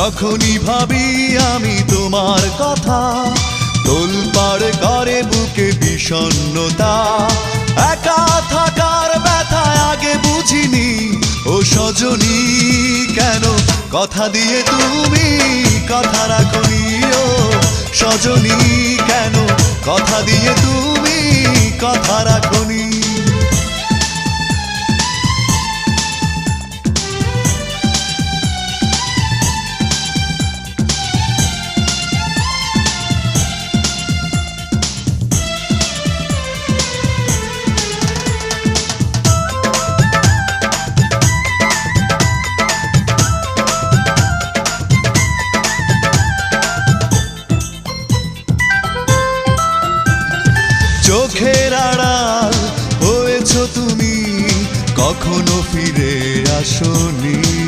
যখনই ভাবি আমি তোমার কথা তোলপাড় করে বুকে বিষণ্ণতা। একা থাকার ব্যথা আগে বুঝিনি, ও সজনী, কেন কথা দিয়ে তুমি কথা রাখনি? ও সজনী, কেন কথা দিয়ে তুমি কখনো ফিরে আসনি।